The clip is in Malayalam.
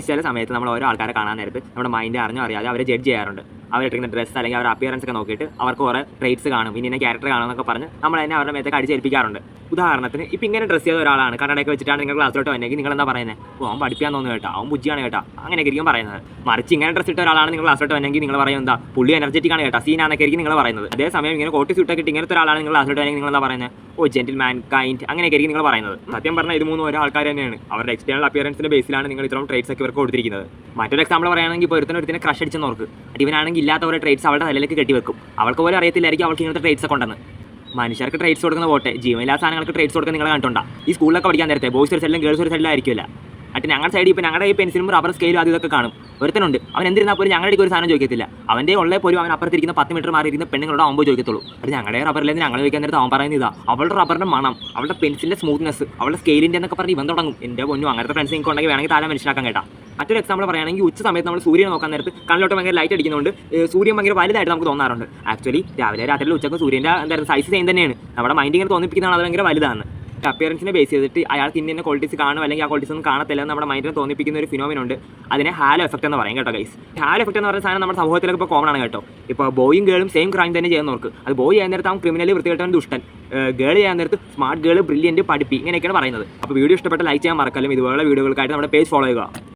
ചില സമയത്ത് നമ്മൾ ഓരോ ആൾക്കാരെ കാണാൻ നേരത്ത് നമ്മുടെ മൈൻഡ് അറിഞ്ഞോ അറിയാതെ അവരെ ജഡ്ജ് ചെയ്യാറുണ്ട്. അവരിട്ടിരിക്കുന്ന ഡ്രസ്സ് അല്ലെങ്കിൽ അവരുടെ അപ്പിയറൻസ് ഒക്കെ നോക്കിയിട്ട് അവർക്ക് കുറേ ട്രേറ്റ്സ് കാണും. ഇന്ന ക്യാരക്ടർ കാണും എന്നൊക്കെ പറഞ്ഞ് നമ്മൾ തന്നെ അവരുടെ മേത്തേക്ക് അടിച്ചേൽപ്പിക്കാറുണ്ട്. ഉദാഹരണത്തിന് ഇപ്പം ഇങ്ങനെ ഡ്രസ്സ് ചെയ്ത ഒരാളാണ്. കണ്ണടയൊക്കെ വെച്ചിട്ടാണ് നിങ്ങൾ ക്ലാസ്സിലോട്ട് വന്നെങ്കിൽ നിങ്ങൾ എന്താ പറയുന്നത് ഓ അവൻ പഠിപ്പിക്കാൻ തോന്നുന്നു കേട്ടോ. അവൻ ബുദ്ധിയാണ് കേട്ടോ. അങ്ങനെയൊക്കെ ആയിരിക്കും പറയുന്നത്. മറിച്ച് ഇങ്ങനെ ഡ്രസ്സ് ഇട്ട ഒരാളാണ് നിങ്ങൾ ക്ലാസ്സിലോട്ട് വന്നെങ്കിൽ നിങ്ങൾ പറയും എന്താ? പുള്ളി എനർജറ്റിക് ആണ് കേട്ടോ. സീനാന്നൊക്കെ ആയിരിക്കും നിങ്ങൾ പറയുന്നത്. അതേ സമയം ഇങ്ങനെ കോട്ടി സ്യൂട്ടൊക്കെ ഇട്ട് ഇങ്ങനത്തെ ഒരാളാണ് നിങ്ങൾ ക്ലാസ്സിലോട്ട് വന്നെങ്കിൽ നിങ്ങൾ എന്താ പറയുന്നത് ഓ ജെന്റിൽ മാൻ കൈൻഡ് അങ്ങനെയൊക്കെ ആയിരിക്കും നിങ്ങൾ പറയുന്നത്. സത്യം പറഞ്ഞാൽ ഇത് മൂന്നും ഓരോ ആൾക്കാർ തന്നെയാണ്. അവരുടെ എക്സ്റ്റേണൽ അപ്പിയറൻസിന്റെ ബേസിലാണ് നിങ്ങൾ ഇത്രയും ട്രേറ്റ്സ് ഒക്കെ ഇവർക്ക് കൊടുത്തിരിക്കുന്നത്. മറ്റൊരു എക്സാമ്പിൾ പറയുകയാണെങ്കിൽ ഇപ്പോൾ ഒരുത്തനെ ഒരുത്തിനെ ക്രഷ് അടിച്ചെന്ന് ഓർക്ക്. അടി ഇവനാണെങ്കിൽ ഇല്ലാത്ത ഓരോ ട്രേഡ്സ് അവളുടെ തലയിലേക്ക് കെട്ടിവെക്കും. അവൾക്ക് പോലും അറിയത്തില്ലായിരിക്കും അവൾക്ക് ഇങ്ങനത്തെ ട്രേഡ്സ് ഒക്കെ ഉണ്ടെന്ന്. മനുഷ്യർക്ക് ട്രേഡ്സ് കൊടുക്കുന്ന പോട്ടെ. ജീവനില്ലാ സാധനങ്ങൾക്ക് ട്രേഡ്സ് കൊടുക്കുന്ന നിങ്ങൾ കണ്ടുണ്ടാ ഈ സ്കൂളിലൊക്കെ പഠിക്കാൻ നേരത്തെ ബോയ്സ് ഒരു സൈഡിലും ഗേൾസ് ഒരു സൈഡിലും ആയിരിക്കില്ല എന്നിട്ട് ഞങ്ങളുടെ സൈഡിൽ ഇപ്പോൾ ഞങ്ങളുടെ ഈ പെൻസിലും റബ്ബർ സ്കെയിലും അത് ഇതൊക്കെ കാണും. ഒരുത്തനുണ്ട്. അവൻ എന്തിരുന്നാൽ പോലും ഞങ്ങളുടെ ഒരു സാധനം ചോദിക്കത്തില്ല. അവന്റെ ഉള്ള പോലും അവൻ അപ്പുറത്തിരിക്കുന്ന പത്ത് മീറ്റർ മാറി ഇരുന്ന പെണ്ണുങ്ങളോട് പോയി ചോദിക്കത്തുള്ളൂ. അത് ഞങ്ങളുടെ റബ്ബറിലേക്ക് ഞങ്ങൾ ചോദിക്കാൻ നേരത്തെ അവൻ പറയുന്നത് ഇതാ. അവളുടെ റബ്ബറിന്റെ മണം അവളുടെ പെൻസിലിന്റെ സ്മൂത്ത്നെസ് അവളുടെ സ്കെയിലിന്റെ എന്നൊക്കെ പറഞ്ഞ് ഇവൻ തുടങ്ങും. എന്റെ പൊന്നും അങ്ങനത്തെ ഫ്രണ്ട്സ് നിങ്ങൾക്ക് ഉണ്ടെങ്കിൽ വേണമെങ്കിൽ താഴെ മനസ്സിലാക്കാൻ കേട്ടാ. മറ്റൊരു എക്സാമ്പിൾ പറയുകയാണെങ്കിൽ ഉച്ച സമയത്ത് നമ്മൾ സൂര്യനെ നോക്കാൻ നേരത്ത് കണ്ണിലോട്ട് ഭയങ്കര ലൈറ്റ് അടിക്കുന്നതുകൊണ്ട് ഏഹ് സൂര്യൻ ഭയങ്കര വലുതായിട്ട് നമുക്ക് തോന്നാറുണ്ട്. ആക്ച്വലി രാവിലെ രാത്രിയിൽ ഉച്ചയ്ക്ക് സൂര്യന്റെ എന്തായാലും സൈസ് സെയിം തന്നെയാണ്. നമ്മുടെ മൈൻഡ് ഇങ്ങനെ തോന്നിപ്പിക്കുന്നതാണ് അത് ഭയങ്കര വലുതാണ് അപ്പിയറൻസിനെ ബേസ് ചെയ്തിട്ട് അയാൾക്ക് ഇന്ന ക്വാളിറ്റീസ് കാണും അല്ലെങ്കിൽ ആ ക്വാളിറ്റീസ് ഒന്നും കാണത്തില്ല നമ്മുടെ മൈൻഡിനെ തോന്നിപ്പിക്കുന്ന ഒരു ഫിനോമിൻ ഉണ്ട്. അതിനെ ഹാലോ എഫക്റ്റ് എന്ന് പറയും കേട്ടോ ഗൈസ് ഹാലോ എഫക്റ്റ് എന്ന് പറയുന്ന സാധനം നമ്മുടെ സമൂഹത്തിലൊക്കെ ഇപ്പോൾ കോമൺ ആണ് കേട്ടോ. ഇപ്പോൾ ബോയും ഗേളും സെയിം ക്രൈം തന്നെ ചെയ്യുന്നവർക്ക് അത് ബോയ് ചെയ്യാൻ നേരത്ത് അവൻ ക്രിമിനൽ വൃത്തികെട്ടവൻ ദുഷ്ടൻ. ഗേൾ ചെയ്യാൻ നേരത്ത് സ്മാർട്ട് ഗേൾ ബ്രില്യന്റ് പഠിപ്പി ഇങ്ങനെയൊക്കെയാണ് പറയുന്നത്. അപ്പോൾ വീഡിയോ ഇഷ്ടപ്പെട്ട ലൈക്ക് ചെയ്യാൻ മറക്കലും ഇതുപോലുള്ള വീഡിയോകൾക്കായിട്ട് നമ്മുടെ പേജ് ഫോളോ ചെയ്യുക.